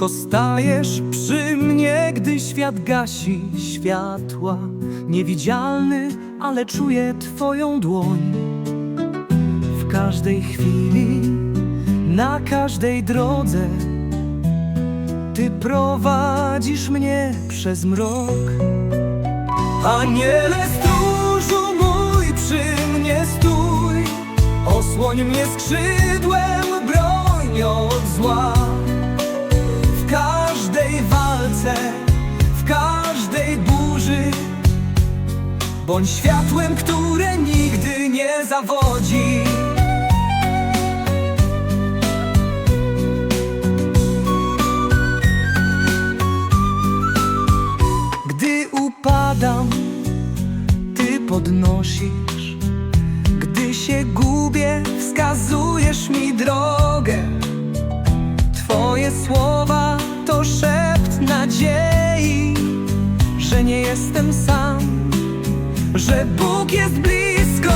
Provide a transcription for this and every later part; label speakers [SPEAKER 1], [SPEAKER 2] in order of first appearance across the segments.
[SPEAKER 1] Cicho stajesz przy mnie, gdy świat gasi światła. Niewidzialny, ale czuję Twoją dłoń. W każdej chwili, na każdej drodze Ty prowadzisz mnie przez mrok. Aniele stróżu mój, przy mnie stój. Osłoń mnie skrzydłem, broń od zła Bądź światłem, które nigdy nie zawodzi. Gdy upadam, Ty podnosisz. Gdy się gubię, wskazujesz mi drogę. Twoje słowa to szept nadziei Że nie jestem sam, że Bóg jest blisko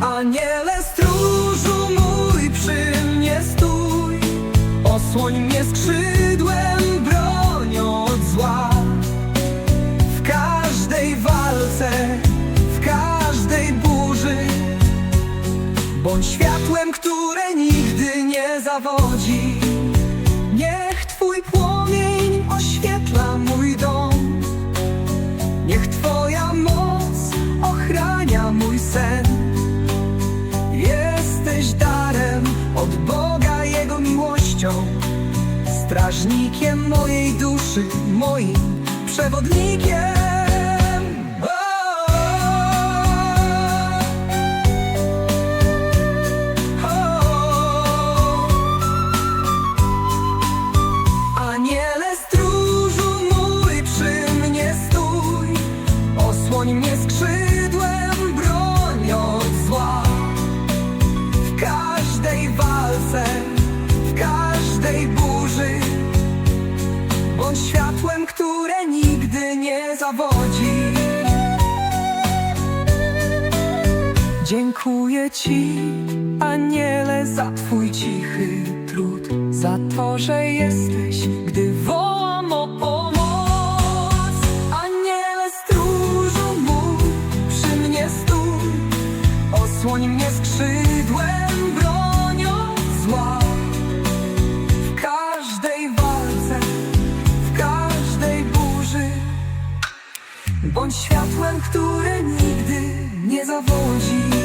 [SPEAKER 1] Aniele stróżu mój, przy mnie stój. Osłoń mnie skrzydłem, bronią od zła. W każdej walce, w każdej burzy. Bądź światłem, które nigdy nie zawodzi. Niech Twój płomień Strażnikiem mojej duszy, moim przewodnikiem. Światłem, które nigdy nie zawodzi. Dziękuję Ci, Aniele, za Twój cichy trud Za to, że jesteś, gdy wołam o pomoc. Aniele stróżu mój, przy mnie stój Osłoń mnie skrzydłem, Bądź światłem, które nigdy nie zawodzi